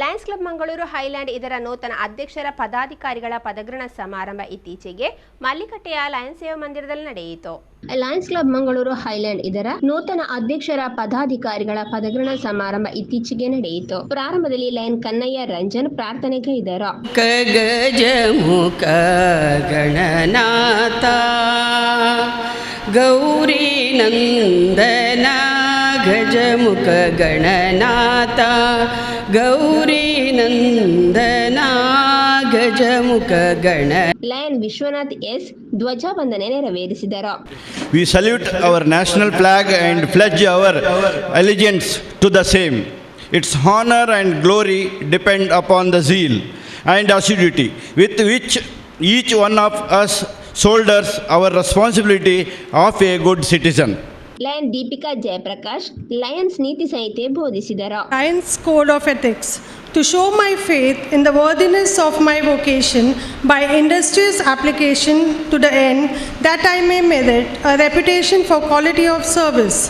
Lions club Mangaluru highland ಇದರ ನೂತನ ಅಧ್ಯಕ್ಷರ ಪದಾಧಿಕಾರಿಗಳ ಪದಗ್ರಹಣ ಸಮಾರಂಭ ಇತ್ತೀಚೆಗೆ ಮಲ್ಲಿಕಟ್ಟೆಯ ಲಯನ್ಸ್ ಸೇವಾ ಮಂದಿರದಲ್ಲಿ ನಡೆಯಿತು. ಲಯನ್ಸ್ ಕ್ಲಬ್ ಮಂಗಳೂರು ಹೈಲ್ಯಾಂಡ್ ಇದರ ನೂತನ ಅಧ್ಯಕ್ಷರ ಪದಾಧಿಕಾರಿಗಳ ಪದಗ್ರಹಣ ಸಮಾರಂಭ ಇತ್ತೀಚೆಗೆ ನಡೆಯಿತು. ಪ್ರಾರಂಭದಲ್ಲಿ ಲಯನ್ ಕನ್ನಯ್ಯ ರಂಜನ್ ಪ್ರಾರ್ಥನೆಗೈದರು ಕಗಜಮುಖ ಗಣನಾಥ ಗೌರಿ ನಂದನ ಗಜಮುಖ ಗಣನಾಥ ಗೌರಿ ನಂದನ ಗಜಮುಖ ಗಣ ಲಯನ್ ವಿಶ್ವನಾಥ್ ಎಸ್ ಧ್ವಜವಂದನೆ ನೆರವೇರಿಸಿದರು we salute our national flag and pledge our allegiance to the same its honour and glory depend upon the zeal and assiduity with which each one of us shoulders our responsibility of a good citizen. Lion Deepika Jayaprakash Lions ನೀತಿ ಸಂಹಿತೆ ಬೋಧಿಸಿದರು Lions code of ethics to show my faith in the worthiness of my vocation by industrious application to the end that I may merit a reputation for quality of service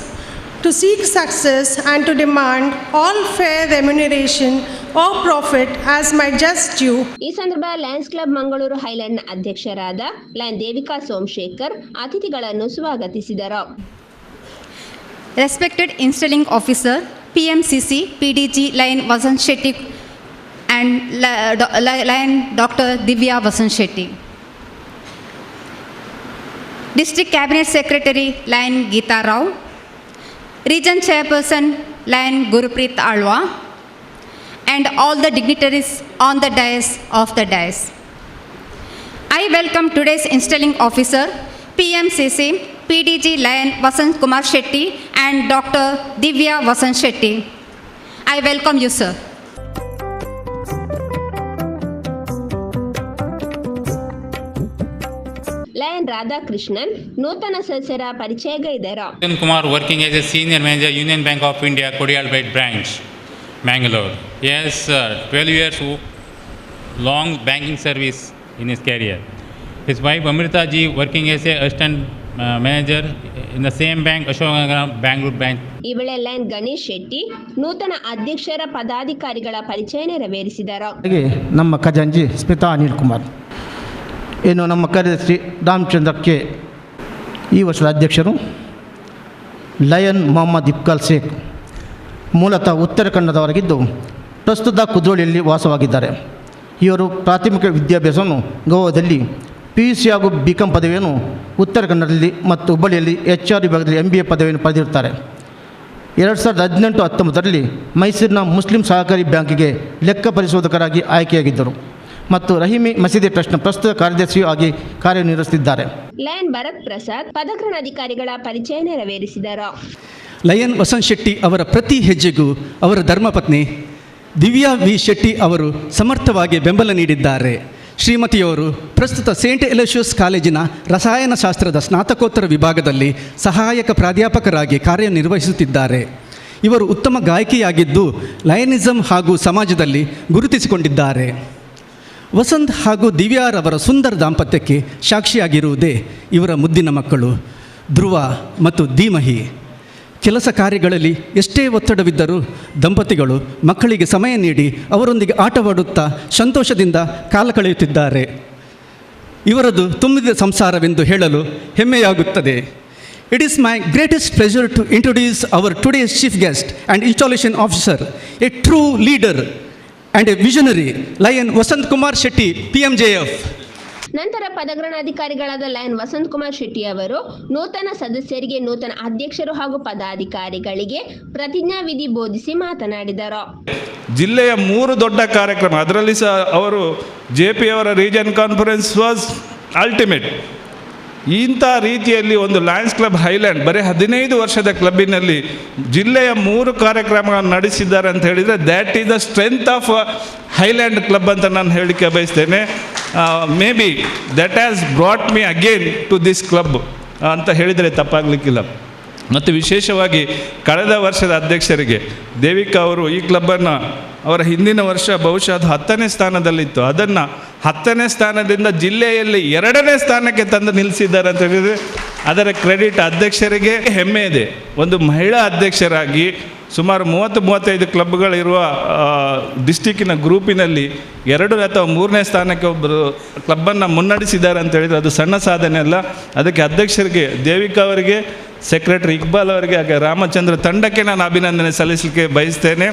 to seek success and to demand all fair remuneration of profit as my just due ಈ ಸಂದರ್ಭ lions club Mangaluru highland ಅಧ್ಯಕ್ಷರಾದ lion Devika Somashekar ಅತಿಥಿಗಳನ್ನು ಸ್ವಾಗತಿಸಿದರು. Respected installing officer, PMCC, PDG, Lion Vasan Shetty, and Lion Dr. Divya Vasan Shetty. District Cabinet Secretary, Lion Geeta Rao. Region Chairperson, Lion Gurupreet Alwa. And all the dignitaries on the dais of the dais. I welcome today's installing officer, PMCC, PDG Lion Vasant Kumar Shetty and Dr. Divya Vasant Shetty. I welcome you, sir. Lion Radhakrishnan ನೂತನ ಸದಸ್ಯರ ಪರಿಚಯಗೈದರು Arjun Kumar working as a senior manager, Union Bank of India, Kodialbeit branch, Mangalore. Yes, sir, 12 years wo- long banking service in his career. His wife Amrita ji working as a assistant uh, in the same bank Ashokanagar Ashokanagram, bank branch. ಈ ವೇಳೆ lion Ganesh Shetty ನೂತನ ಅಧ್ಯಕ್ಷರ ಪದಾಧಿಕಾರಿಗಳ ಪರಿಚಯ ನೆರವೇರಿಸಿದರು. ಹಾಗೆ ನಮ್ಮ ಖಜಾಂಜಿ ಸ್ಮಿತಾ ಅನಿಲ್ ಕುಮಾರ್. ಏನು ನಮ್ಮ ಕಾರ್ಯದರ್ಶಿ ರಾಮಚಂದ್ರ ಕೆ ಈ ವರ್ಷದ ಅಧ್ಯಕ್ಷರು ಲಯನ್ ಮೊಹಮ್ಮದ್ ಇಬ್ಕಾಲ್ ಶೇಖ್ ಮೂಲತಃ ಉತ್ತರ ಕನ್ನಡದವರಾಗಿದ್ದು ಪ್ರಸ್ತುತ ಕುದ್ರೋಳಿಯಲ್ಲಿ ವಾಸವಾಗಿದ್ದಾರೆ. ಇವರು ಪ್ರಾಥಮಿಕ ವಿದ್ಯಾಭ್ಯಾಸವನ್ನು ಗೋವಾದಲ್ಲಿ ಪಿ ಯು ಸಿ ಹಾಗೂ ಬಿ ಕಾಂ ಪದವಿಯನ್ನು ಉತ್ತರ ಕನ್ನಡದಲ್ಲಿ ಮತ್ತು ಹುಬ್ಬಳ್ಳಿಯಲ್ಲಿ ಎಚ್ ಆರ್ ವಿಭಾಗದಲ್ಲಿ ಎಂ ಬಿ ಎ ಪದವಿಯನ್ನು ಪಡೆದಿರುತ್ತಾರೆ. ಎರಡು ಸಾವಿರದ ಹದಿನೆಂಟು ಹತ್ತೊಂಬತ್ತರಲ್ಲಿ ಮೈಸೂರಿನ ಮುಸ್ಲಿಂ ಸಹಕಾರಿ ಬ್ಯಾಂಕಿಗೆ ಲೆಕ್ಕ ಪರಿಶೋಧಕರಾಗಿ ಆಯ್ಕೆಯಾಗಿದ್ದರು ಮತ್ತು ರಹಿಮಿ ಮಸೀದಿ ಟ್ರಸ್ಟ್ನ ಪ್ರಸ್ತುತ ಕಾರ್ಯದರ್ಶಿಯೂ ಆಗಿ ಕಾರ್ಯನಿರ್ವಹಿಸುತ್ತಿದ್ದಾರೆ. ಲಯನ್ ಭರತ್ ಪ್ರಸಾದ್ ಪದಗ್ರಹಣಾಧಿಕಾರಿಗಳ ಪರಿಚಯ ನೆರವೇರಿಸಿದರು ಲಯನ್ ವಸಂತ್ ಶೆಟ್ಟಿ ಅವರ ಪ್ರತಿ ಹೆಜ್ಜೆಗೂ ಅವರ ಧರ್ಮಪತ್ನಿ ದಿವ್ಯಾ ವಿ ಶೆಟ್ಟಿ ಅವರು ಸಮರ್ಥವಾಗಿ ಬೆಂಬಲ ನೀಡಿದ್ದಾರೆ. ಶ್ರೀಮತಿಯವರು ಪ್ರಸ್ತುತ ಸೇಂಟ್ ಎಲೋಶಿಯಸ್ ಕಾಲೇಜಿನ ರಸಾಯನಶಾಸ್ತ್ರದ ಸ್ನಾತಕೋತ್ತರ ವಿಭಾಗದಲ್ಲಿ ಸಹಾಯಕ ಪ್ರಾಧ್ಯಾಪಕರಾಗಿ ಕಾರ್ಯನಿರ್ವಹಿಸುತ್ತಿದ್ದಾರೆ. ಇವರು ಉತ್ತಮ ಗಾಯಕಿಯಾಗಿದ್ದು ಲಯನಿಸಂ ಹಾಗೂ ಸಮಾಜದಲ್ಲಿ ಗುರುತಿಸಿಕೊಂಡಿದ್ದಾರೆ. ವಸಂತ್ ಹಾಗೂ ದಿವ್ಯಾರವರ ಸುಂದರ ದಾಂಪತ್ಯಕ್ಕೆ ಸಾಕ್ಷಿಯಾಗಿರುವುದೇ ಇವರ ಮುದ್ದಿನ ಮಕ್ಕಳು ಧ್ರುವ ಮತ್ತು ಧೀಮಹಿ. ಕೆಲಸ ಕಾರ್ಯಗಳಲ್ಲಿ ಎಷ್ಟೇ ಒತ್ತಡವಿದ್ದರೂ ದಂಪತಿಗಳು ಮಕ್ಕಳಿಗೆ ಸಮಯ ನೀಡಿ ಅವರೊಂದಿಗೆ ಆಟವಾಡುತ್ತಾ ಸಂತೋಷದಿಂದ ಕಾಲ ಕಳೆಯುತ್ತಿದ್ದಾರೆ. ಇವರದು ತುಂಬಿದ ಸಂಸಾರವೆಂದು ಹೇಳಲು ಹೆಮ್ಮೆಯಾಗುತ್ತದೆ. It is my greatest pleasure to introduce our today's chief guest and installation officer a true leader and a visionary Lion Vasanth Kumar Shetty P M J F ನಂತರ ಪದಗ್ರಹಣಾಧಿಕಾರಿಗಳಾದ ಲಯನ್ ವಸಂತ್ ಕುಮಾರ್ ಶೆಟ್ಟಿ ಅವರು ನೂತನ ಸದಸ್ಯರಿಗೆ ನೂತನ ಅಧ್ಯಕ್ಷರು ಹಾಗೂ ಪದಾಧಿಕಾರಿಗಳಿಗೆ ಪ್ರತಿಜ್ಞಾವಿಧಿ ಬೋಧಿಸಿ ಮಾತನಾಡಿದರು. ಜಿಲ್ಲೆಯ ಮೂರು ದೊಡ್ಡ ಕಾರ್ಯಕ್ರಮ, ಅದರಲ್ಲಿ ಸಹ ಅವರು ಜೆ ಅವರ ರೀಜನ್ ಕಾನ್ಫರೆನ್ಸ್ ವಾಸ್ ಅಲ್ಟಿಮೇಟ್. ಇಂಥ ರೀತಿಯಲ್ಲಿ ಒಂದು ಲಯನ್ಸ್ ಕ್ಲಬ್ ಹೈಲ್ಯಾಂಡ್ ಬರೀ ಹದಿನೈದು ವರ್ಷದ ಕ್ಲಬ್ಬಿನಲ್ಲಿ ಜಿಲ್ಲೆಯ ಮೂರು ಕಾರ್ಯಕ್ರಮಗಳನ್ನು ನಡೆಸಿದ್ದಾರೆ ಅಂತ ಹೇಳಿದರೆ that is the strength of Highland club ಅಂತ ನಾನು ಹೇಳಿಕೆ ಬಯಸ್ತೇನೆ. May be that has brought me again to this club ಅಂತ ಹೇಳಿದರೆ ತಪ್ಪಾಗಲಿಕ್ಕಿಲ್ಲ. ಮತ್ತು ವಿಶೇಷವಾಗಿ ಕಳೆದ ವರ್ಷದ ಅಧ್ಯಕ್ಷರಿಗೆ ದೇವಿಕಾ ಅವರು ಈ ಕ್ಲಬ್ಬನ್ನು ಅವರ ಹಿಂದಿನ ವರ್ಷ ಬಹುಶಃ ಅದು ಹತ್ತನೇ ಸ್ಥಾನದಲ್ಲಿತ್ತು. ಅದನ್ನು ಹತ್ತನೇ ಸ್ಥಾನದಿಂದ ಜಿಲ್ಲೆಯಲ್ಲಿ ಎರಡನೇ ಸ್ಥಾನಕ್ಕೆ ತಂದು ನಿಲ್ಲಿಸಿದ್ದಾರೆ ಅಂತ ಹೇಳಿದರೆ ಅದರ ಕ್ರೆಡಿಟ್ ಅಧ್ಯಕ್ಷರಿಗೆ ಹೆಮ್ಮೆ ಇದೆ. ಒಂದು ಮಹಿಳಾ ಅಧ್ಯಕ್ಷರಾಗಿ ಸುಮಾರು ಮೂವತ್ತು, ಮೂವತ್ತೈದು ಕ್ಲಬ್ಗಳಿರುವ ಡಿಸ್ಟಿಕ್ಕಿನ ಗ್ರೂಪಿನಲ್ಲಿ ಎರಡು ಅಥವಾ ಮೂರನೇ ಸ್ಥಾನಕ್ಕೆ ಒಬ್ಬರು ಕ್ಲಬ್ಬನ್ನು ಮುನ್ನಡೆಸಿದ್ದಾರೆ ಅಂತ ಹೇಳಿದರೆ ಅದು ಸಣ್ಣ ಸಾಧನೆ ಅಲ್ಲ. ಅದಕ್ಕೆ ಅಧ್ಯಕ್ಷರಿಗೆ ದೇವಿಕಾ ಅವರಿಗೆ, ಸೆಕ್ರೆಟರಿ ಇಕ್ಬಾಲ್ ಅವರಿಗೆ, ಹಾಗೆ ರಾಮಚಂದ್ರ ತಂಡಕ್ಕೆ ನಾನು ಅಭಿನಂದನೆ ಸಲ್ಲಿಸಲಿಕ್ಕೆ ಬಯಸ್ತೇನೆ.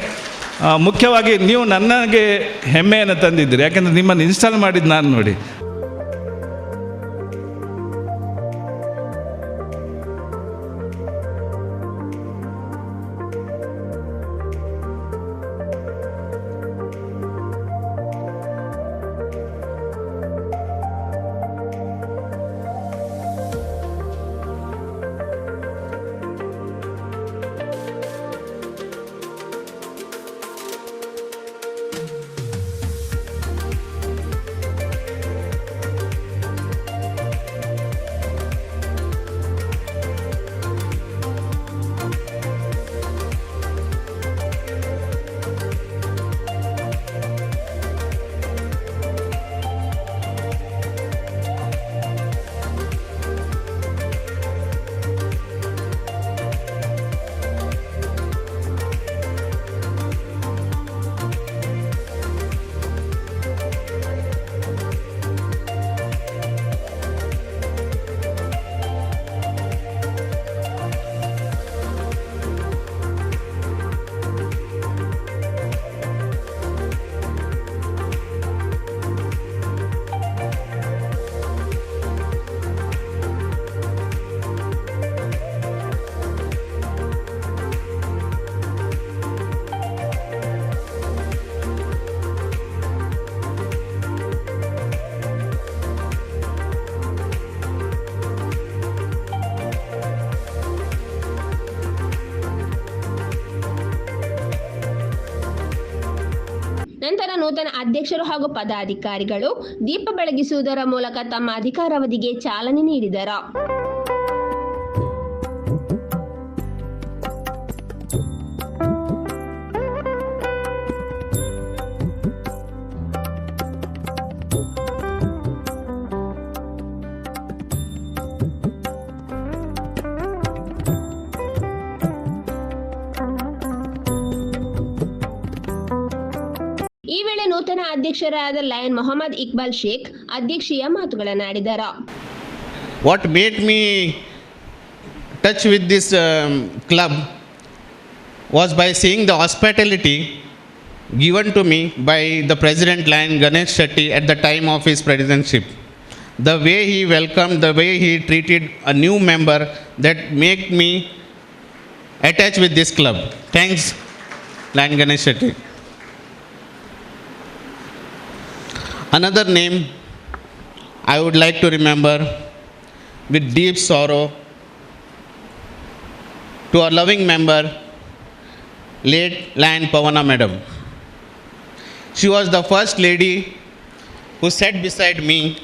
ಮುಖ್ಯವಾಗಿ ನೀವು ನನಗೆ ಹೆಮ್ಮೆಯನ್ನು ತಂದಿದ್ದೀರಿ. ಯಾಕೆಂದರೆ ನಿಮ್ಮನ್ನು ಇನ್ಸ್ಟಾಲ್ ಮಾಡಿದ್ದು ನಾನು ನೋಡಿ. ಅಧ್ಯಕ್ಷರು ಹಾಗೂ ಪದಾಧಿಕಾರಿಗಳು ದೀಪ ಬೆಳಗಿಸುವುದರ ಮೂಲಕ ತಮ್ಮ ಅಧಿಕಾರಾವಧಿಗೆ ಚಾಲನೆ ನೀಡಿದರು. ಅಧ್ಯಕ್ಷರಾದ ಲಯನ್ ಮೊಹಮ್ಮದ್ ಇಕ್ಬಾಲ್ ಶೇಖ್ ಅಧ್ಯಕ್ಷೀಯ ಮಾತುಗಳನ್ನಾಡಿದರು what made me touch with this um, club was by seeing the hospitality given to me by the president Lion Ganesh Shetty at the time of his presidency. The way he welcomed, the way he treated a new member that make me attach with this club. Thanks, Lion Ganesh Shetty. Another name I would like to remember with deep sorrow to our loving member, late Lion Pavana Madam. She was the first lady who sat beside me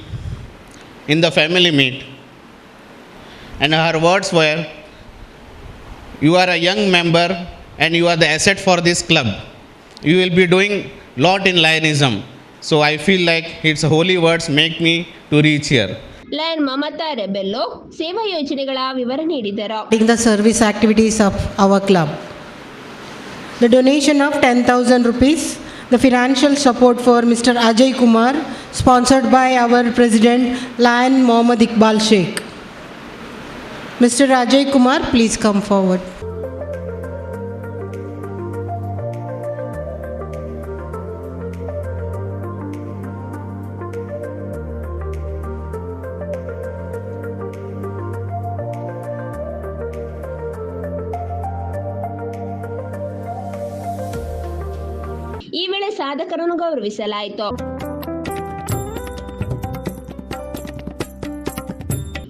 in the family meet, and her words were, You are a young member and you are the asset for this club. You will be doing lot in Lionism. So I feel like its holy words make me to reach here. Lion Mamata Rebello ಸೇವಾ ಯೋಜನೆಗಳ ವಿವರ ನೀಡಿದರು in the service activities of our club. The donation of 10,000 rupees, the financial support for Mr. Ajay Kumar, sponsored by our president, Lion Mohammad Iqbal Sheikh. Mr. Ajay Kumar, please come forward. ಈ ವೇಳೆ ಸಾಧಕರನ್ನು ಗೌರವಿಸಲಾಯಿತು.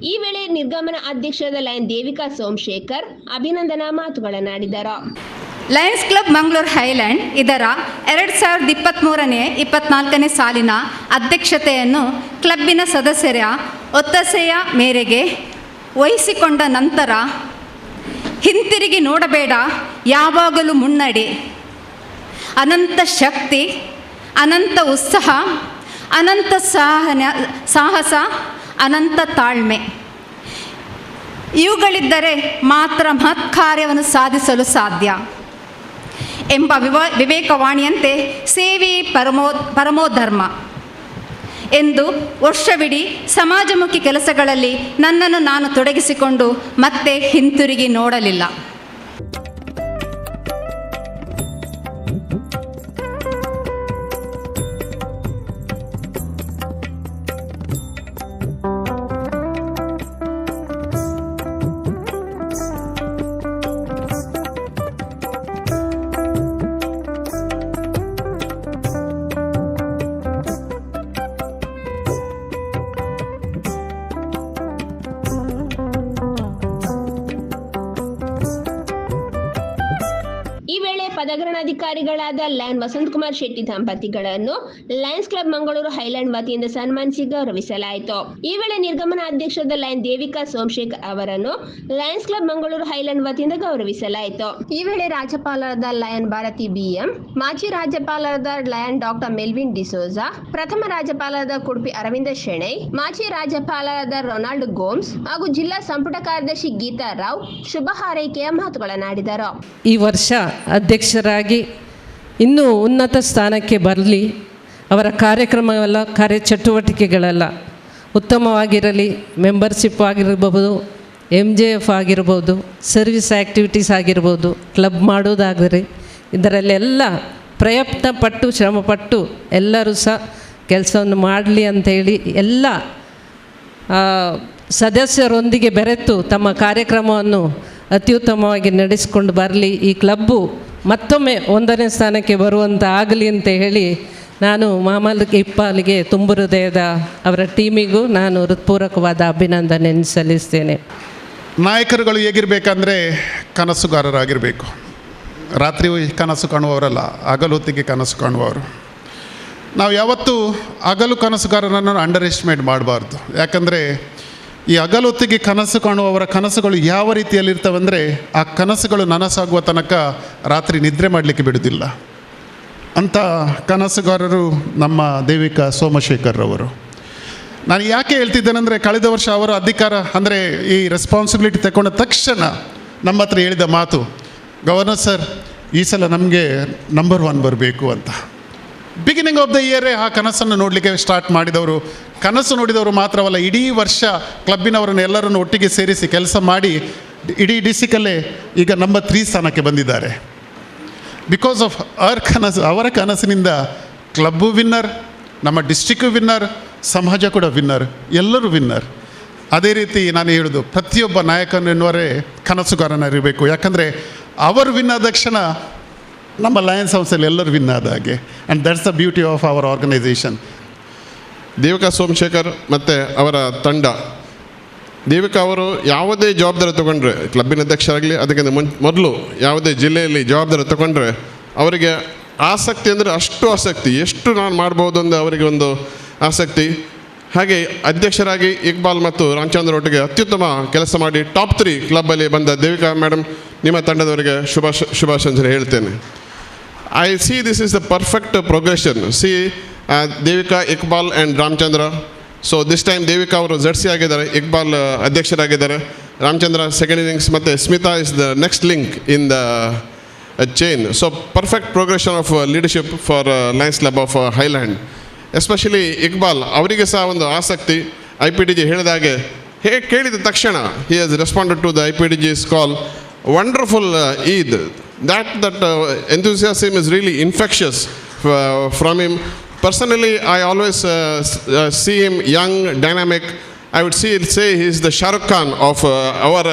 ಈ ವೇಳೆ ನಿರ್ಗಮನ ಅಧ್ಯಕ್ಷರಾದ lion Devika Somashekar ಅಭಿನಂದನಾ ಮಾತುಗಳನ್ನಾಡಿದರು. ಲಯನ್ಸ್ ಕ್ಲಬ್ ಮಂಗಳೂರು ಹೈಲ್ಯಾಂಡ್ ಇದರ ಎರಡು ಸಾವಿರದ ಇಪ್ಪತ್ತ್ಮೂರನೇ ಇಪ್ಪತ್ನಾಲ್ಕನೇ ಸಾಲಿನ ಅಧ್ಯಕ್ಷತೆಯನ್ನು ಕ್ಲಬ್ಬಿನ ಸದಸ್ಯರ ಒತ್ತಾಸೆಯ ಮೇರೆಗೆ ವಹಿಸಿಕೊಂಡ ನಂತರ ಹಿಂತಿರುಗಿ ನೋಡಬೇಡ, ಯಾವಾಗಲೂ ಮುನ್ನಡೆ. ಅನಂತ ಶಕ್ತಿ, ಅನಂತ ಉತ್ಸಾಹ, ಅನಂತ ಸಾಹನ, ಸಾಹಸ, ಅನಂತ ತಾಳ್ಮೆ. ಇವುಗಳಿದ್ದರೆ ಮಾತ್ರ ಮಹತ್ ಕಾರ್ಯವನ್ನು ಸಾಧಿಸಲು ಸಾಧ್ಯ. ಎಂಬ ವಿವ, ವಿವೇಕವಾಣಿಯಂತೆ ಸೇವೆ ಪರಮೋ, ಪರಮೋಧರ್ಮ ಎಂದು ವರ್ಷವಿಡೀ ಸಮಾಜಮುಖಿ ಕೆಲಸಗಳಲ್ಲಿ ನನ್ನನ್ನು ನಾನು ತೊಡಗಿಸಿಕೊಂಡು ಮತ್ತೆ ಹಿಂತಿರುಗಿ ನೋಡಲಿಲ್ಲ. ಪದಗ್ರಣಾಧಿಕಾರಿಗಳಾದ ಲ್ಯಾನ್ ವಸಂತಕುಮಾರ್ ಶೆಟ್ಟಿ ದಂಪತಿಗಳನ್ನು ಲಯನ್ಸ್ ಕ್ಲಬ್ ಮಂಗಳೂರು ಹೈಲ್ಯಾಂಡ್ ವತಿಯಿಂದ ಸನ್ಮಾನಿಸಿ ಗೌರವಿಸಲಾಯಿತು. ಈ ವೇಳೆ ನಿರ್ಗಮನ ಅಧ್ಯಕ್ಷರಾದ ಲಯನ್ ದೇವಿಕಾ ಸೋಮಶೇಖರ್ ಅವರನ್ನು ಲಯನ್ಸ್ ಕ್ಲಬ್ ಮಂಗಳೂರು ಹೈಲ್ಯಾಂಡ್ ವತಿಯಿಂದ ಗೌರವಿಸಲಾಯಿತು. ಈ ವೇಳೆ ರಾಜ್ಯಪಾಲರಾದ ಲಯನ್ ಭಾರತಿ ಬಿಎಂ, ಮಾಜಿ ರಾಜ್ಯಪಾಲರಾದ ಲಯನ್ ಡಾಕ್ಟರ್ ಮೆಲ್ವಿನ್ ಡಿಸೋಜಾ, ಪ್ರಥಮ ರಾಜ್ಯಪಾಲರಾದ ಕುಡುಪಿ ಅರವಿಂದ ಶೆಣೈ, ಮಾಜಿ ರಾಜ್ಯಪಾಲರಾದ ರೊನಾಲ್ಡ್ ಗೋಮ್ಸ್ ಹಾಗೂ ಜಿಲ್ಲಾ ಸಂಪುಟ ಕಾರ್ಯದರ್ಶಿ ಗೀತಾ ರಾವ್ ಶುಭ ಹಾರೈಕೆಯ ಮಾತುಗಳನ್ನಾಡಿದರು ಈ ವರ್ಷ ಅಧ್ಯಕ್ಷರಾಗಿ ಇನ್ನೂ ಉನ್ನತ ಸ್ಥಾನಕ್ಕೆ ಬರಲಿ, ಅವರ ಕಾರ್ಯಕ್ರಮವೆಲ್ಲ, ಕಾರ್ಯಚಟುವಟಿಕೆಗಳೆಲ್ಲ, ಉತ್ತಮವಾಗಿರಲಿ ಮೆಂಬರ್ಶಿಪ್ ಆಗಿರಬಹುದು ಎಂ ಜೆ ಎಫ್ ಆಗಿರ್ಬೋದು ಸರ್ವಿಸ್ ಆ್ಯಕ್ಟಿವಿಟೀಸ್ ಆಗಿರ್ಬೋದು ಕ್ಲಬ್ ಮಾಡೋದಾಗಲಿ ಇದರಲ್ಲೆಲ್ಲ ಪ್ರಯತ್ನ ಪಟ್ಟು ಶ್ರಮಪಟ್ಟು ಎಲ್ಲರೂ ಸಹ ಕೆಲಸವನ್ನು ಮಾಡಲಿ ಅಂಥೇಳಿ ಎಲ್ಲ ಸದಸ್ಯರೊಂದಿಗೆ ಬೆರೆತು ತಮ್ಮ ಕಾರ್ಯಕ್ರಮವನ್ನು ಅತ್ಯುತ್ತಮವಾಗಿ ನಡೆಸಿಕೊಂಡು ಬರಲಿ. ಈ ಕ್ಲಬ್ಬು ಮತ್ತೊಮ್ಮೆ ಒಂದನೇ ಸ್ಥಾನಕ್ಕೆ ಬರುವಂತ ಆಗಲಿ ಅಂತ ಹೇಳಿ ನಾನು ಮಾಮಲ್ ಇಪ್ಪಾಲಿಗೆ ತುಂಬು ಹೃದಯದ ಅವರ ಟೀಮಿಗೂ ನಾನು ಹೃತ್ಪೂರ್ವಕವಾದ ಅಭಿನಂದನೆ ಸಲ್ಲಿಸ್ತೇನೆ. ನಾಯಕರುಗಳು ಹೇಗಿರಬೇಕಂದ್ರೆ ಕನಸುಗಾರರಾಗಿರಬೇಕು. ರಾತ್ರಿ ಕನಸು ಕಾಣುವವರಲ್ಲ ಹಗಲೊತ್ತಿಗೆ ಕನಸು ಕಾಣುವವರು. ನಾವು ಯಾವತ್ತೂ ಹಗಲು ಕನಸುಗಾರರನ್ನು ಅಂಡರ್ ಎಸ್ಟಿಮೇಟ್ ಮಾಡಬಾರ್ದು. ಯಾಕಂದರೆ ಈ ಹಗಲೊತ್ತಿಗೆ ಕನಸು ಕಾಣುವವರ ಕನಸುಗಳು ಯಾವ ರೀತಿಯಲ್ಲಿರ್ತವಂದರೆ ಆ ಕನಸುಗಳು ನನಸಾಗುವ ತನಕ ರಾತ್ರಿ ನಿದ್ರೆ ಮಾಡಲಿಕ್ಕೆ ಬಿಡುವುದಿಲ್ಲ. ಅಂಥ ಕನಸುಗಾರರು ನಮ್ಮ ದೇವಿಕಾ ಸೋಮಶೇಖರ್ರವರು ನಾನು ಯಾಕೆ ಹೇಳ್ತಿದ್ದೇನೆಂದರೆ ಕಳೆದ ವರ್ಷ ಅವರ ಅಧಿಕಾರ ಅಂದರೆ ಈ ರೆಸ್ಪಾನ್ಸಿಬಿಲಿಟಿ ತಗೊಂಡ ತಕ್ಷಣ ನಮ್ಮ ಹತ್ರ ಹೇಳಿದ ಮಾತು, ಗವರ್ನರ್ ಸರ್, ಈ ಸಲ ನಮಗೆ ನಂಬರ್ ಒನ್ ಬರಬೇಕು ಅಂತ. ಬಿಗಿನಿಂಗ್ ಆಫ್ ದ ಇಯರೇ ಆ ಕನಸನ್ನು ನೋಡಲಿಕ್ಕೆ ಸ್ಟಾರ್ಟ್ ಮಾಡಿದವರು. ಕನಸು ನೋಡಿದವರು ಮಾತ್ರವಲ್ಲ, ಇಡೀ ವರ್ಷ ಕ್ಲಬ್ಬಿನವರನ್ನು ಎಲ್ಲರನ್ನು ಒಟ್ಟಿಗೆ ಸೇರಿಸಿ ಕೆಲಸ ಮಾಡಿ, ಇಡೀ ಡಿಸ್ಟಿಕಲ್ಲೇ ಈಗ ನಂಬರ್ ತ್ರೀ ಸ್ಥಾನಕ್ಕೆ ಬಂದಿದ್ದಾರೆ. ಬಿಕಾಸ್ ಆಫ್ ಅವರ್ ಕನಸು, ಅವರ ಕನಸಿನಿಂದ ಕ್ಲಬ್ಬು ವಿನ್ನರ್ ನಮ್ಮ ಡಿಸ್ಟಿಕ್ಕು ವಿನ್ನರ್ ಸಮಾಜ ಕೂಡ ವಿನ್ನರ್ ಎಲ್ಲರೂ ವಿನ್ನರ್ ಅದೇ ರೀತಿ ನಾನು ಹೇಳೋದು, ಪ್ರತಿಯೊಬ್ಬ ನಾಯಕನೆನ್ನುವರೇ ಕನಸುಗಾರನಾಗಿರಬೇಕು ಯಾಕಂದರೆ, ಅವರು ವಿನ್ನ ತಕ್ಷಣ ನಮ್ಮ ಲಯನ್ಸ್ ಹೌಸಲ್ಲಿ ಎಲ್ಲರೂ ವಿನ್ ಆದ ಹಾಗೆ. And that's the beauty of our organisation Devika Somashekar ಮತ್ತು ಅವರ ತಂಡ. ದೇವಿಕಾ ಅವರು ಯಾವುದೇ ಜವಾಬ್ದಾರಿ ತಗೊಂಡ್ರೆ, ಕ್ಲಬ್ಬಿನ ಅಧ್ಯಕ್ಷರಾಗಲಿ ಅದಕ್ಕಿಂತ ಮುನ್ ಮೊದಲು ಯಾವುದೇ ಜಿಲ್ಲೆಯಲ್ಲಿ ಜವಾಬ್ದಾರಿ ತಗೊಂಡ್ರೆ, ಅವರಿಗೆ ಆಸಕ್ತಿ ಅಂದರೆ ಅಷ್ಟು ಆಸಕ್ತಿ, ಎಷ್ಟು ನಾನು ಮಾಡ್ಬೋದು ಅಂದರೆ ಅವರಿಗೆ ಒಂದು ಆಸಕ್ತಿ. ಹಾಗೆ ಅಧ್ಯಕ್ಷರಾಗಿ ಇಕ್ಬಾಲ್ ಮತ್ತು ರಾಮಚಂದ್ರ ಒಟ್ಟಿಗೆ ಅತ್ಯುತ್ತಮ ಕೆಲಸ ಮಾಡಿ ಟಾಪ್ ತ್ರೀ ಕ್ಲಬ್ಬಲ್ಲಿ ಬಂದ ದೇವಿಕಾ ಮೇಡಮ್ ನಿಮ್ಮ ತಂಡದವರಿಗೆ ಶುಭಾಶ ಶುಭಾಶಂಸನೆ ಹೇಳ್ತೇನೆ. I see this the the perfect progression see Devika Iqbal and Ramachandra so this time Devika ಅವರು ಜರ್ಸಿ ಆಗಿದ್ದಾರೆ ಇಕ್ಬಾಲ್ ಅಧ್ಯಕ್ಷರಾಗಿದ್ದಾರೆ. ರಾಮಚಂದ್ರ ಸೆಕೆಂಡ್ ಇನ್ನಿಂಗ್ಸ್ ಮತ್ತು Smita is the next link in the chain so perfect progression of leadership for Lions Club of Highland especially Iqbal ಅವರಿಗೆ ಸಹ ಒಂದು ಆಸಕ್ತಿ. I P D G ಹೇಳಿದ ಹಾಗೆ ಕೇಳಿದ ತಕ್ಷಣ he has responded to the I P D G's call wonderful uh, Eid. That, that uh, enthusiasm is really infectious uh, from him. Personally, I always uh, uh, see him young, dynamic. I would see, say he's the Shah Rukh Khan of uh, our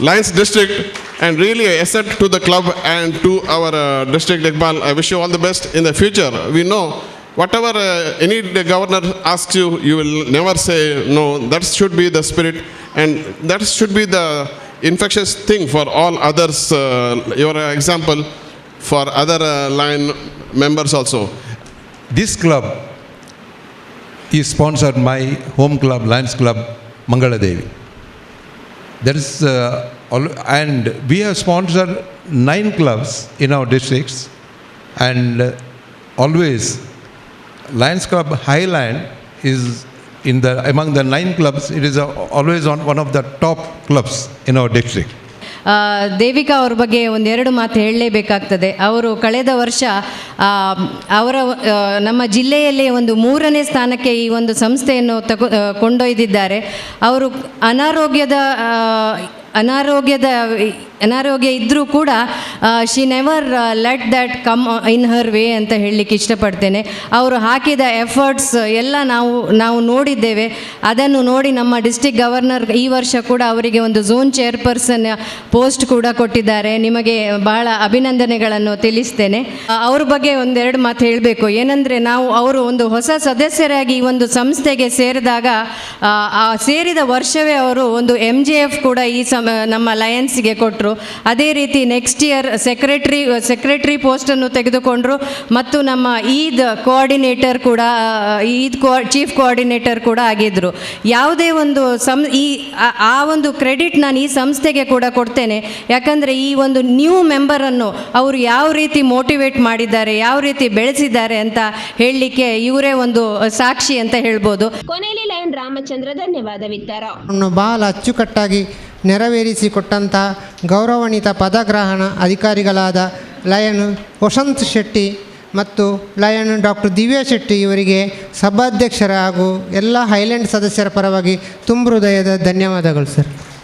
Lions district and really a asset to the club and to our district, Iqbal. I wish you all the best in the future. We know whatever uh, any governor asks you, you will never say no. That should be the spirit and that should be the infectious thing for all others uh, your example for other uh, line members also This club is sponsored my home club, Lions Club, Mangaladevi. There is, uh, and we have sponsored nine clubs in our districts, and uh, always Lions Club Highland is in the among the nine clubs. It is a, always on one of the top clubs in our district. Devika ಅವ್ರ ಬಗ್ಗೆ ಒಂದೆರಡು ಮಾತು ಹೇಳಲೇಬೇಕಾಗ್ತದೆ ಅವರು ಕಳೆದ ವರ್ಷ ಅವರ ನಮ್ಮ ಜಿಲ್ಲೆಯಲ್ಲೇ ಒಂದು ಮೂರನೇ ಸ್ಥಾನಕ್ಕೆ ಈ ಒಂದು ಸಂಸ್ಥೆಯನ್ನು ತಗೊ ಕೊಂಡೊಯ್ದಿದ್ದಾರೆ ಅವರು ಅನಾರೋಗ್ಯದ ಅನಾರೋಗ್ಯದ ಅನಾರೋಗ್ಯ ಇದ್ದರೂ ಕೂಡ she never let that come in her way ಅಂತ ಹೇಳಲಿಕ್ಕೆ ಇಷ್ಟಪಡ್ತೇನೆ. ಅವರು ಹಾಕಿದ ಎಫರ್ಟ್ಸ್ ಎಲ್ಲ ನಾವು ನಾವು ನೋಡಿದ್ದೇವೆ. ಅದನ್ನು ನೋಡಿ ನಮ್ಮ ಡಿಸ್ಟಿಕ್ ಗವರ್ನರ್ ಈ ವರ್ಷ ಕೂಡ ಅವರಿಗೆ ಒಂದು ಝೋನ್ ಚೇರ್ಪರ್ಸನ್ ಪೋಸ್ಟ್ ಕೂಡ ಕೊಟ್ಟಿದ್ದಾರೆ. ನಿಮಗೆ ಬಹಳ ಅಭಿನಂದನೆಗಳನ್ನು ತಿಳಿಸ್ತೇನೆ. ಅವ್ರ ಬಗ್ಗೆ ಒಂದೆರಡು ಮಾತು ಹೇಳಬೇಕು. ಏನಂದರೆ ನಾವು ಅವರು ಒಂದು ಹೊಸ ಸದಸ್ಯರಾಗಿ ಈ ಒಂದು ಸಂಸ್ಥೆಗೆ ಸೇರಿದಾಗ, ಆ ಸೇರಿದ ವರ್ಷವೇ ಅವರು ಒಂದು ಎಂ ಜೆ ಎಫ್ ಕೂಡ ಈ ಸಮ, ನಮ್ಮ ಲಯನ್ಸ್ಗೆ ಕೊಟ್ಟರು ಅದೇ ರೀತಿ ನೆಕ್ಸ್ಟ್ ಇಯರ್ ಸೆಕ್ರೆಟ್ರಿ ಸೆಕ್ರೆಟ್ರಿ ಪೋಸ್ಟನ್ನು ತೆಗೆದುಕೊಂಡರು. ಮತ್ತು ನಮ್ಮ ಈದ್ ಕೋಆರ್ಡಿನೇಟರ್ ಕೂಡ ಈದ್ ಕೋ ಚೀಫ್ ಕೋಆರ್ಡಿನೇಟರ್ ಕೂಡ ಆಗಿದ್ದರು ಯಾವುದೇ ಒಂದು ಸಂ ಈ ಆ- ಆ ಒಂದು ಕ್ರೆಡಿಟ್ ನಾನು ಈ ಸಂಸ್ಥೆಗೆ ಕೂಡ ಕೊಡ್ತೇನೆ. ಯಾಕಂದರೆ ಈ ಒಂದು ನ್ಯೂ ಮೆಂಬರನ್ನು ಅವರು ಯಾವ ರೀತಿ ಮೋಟಿವೇಟ್ ಮಾಡಿದ್ದಾರೆ ಯಾವ ರೀತಿ ಬೆಳೆಸಿದ್ದಾರೆ ಅಂತ ಹೇಳಲಿಕ್ಕೆ ಇವರೇ ಒಂದು ಸಾಕ್ಷಿ ಅಂತ ಹೇಳ್ಬೋದು. ಕೊನೆಯಲ್ಲಿ ಲಯನ್ ರಾಮಚಂದ್ರ ಧನ್ಯವಾದ ವಿತ್ತಾರ ಬಹಳ ಅಚ್ಚುಕಟ್ಟಾಗಿ ನೆರವೇರಿಸಿಕೊಟ್ಟಂಥ ಗೌರವಾನ್ವಿತ ಪದಗ್ರಹಣ ಅಧಿಕಾರಿಗಳಾದ ಲಯನ್ ವಸಂತ್ ಶೆಟ್ಟಿ ಮತ್ತು ಲಯನ್ ಡಾಕ್ಟರ್ ದಿವ್ಯಾ ಶೆಟ್ಟಿ ಇವರಿಗೆ ಸಭಾಧ್ಯಕ್ಷರ ಹಾಗೂ ಎಲ್ಲ ಹೈಲ್ಯಾಂಡ್ ಸದಸ್ಯರ ಪರವಾಗಿ ತುಂಬ ಹೃದಯದ ಧನ್ಯವಾದಗಳು ಸರ್.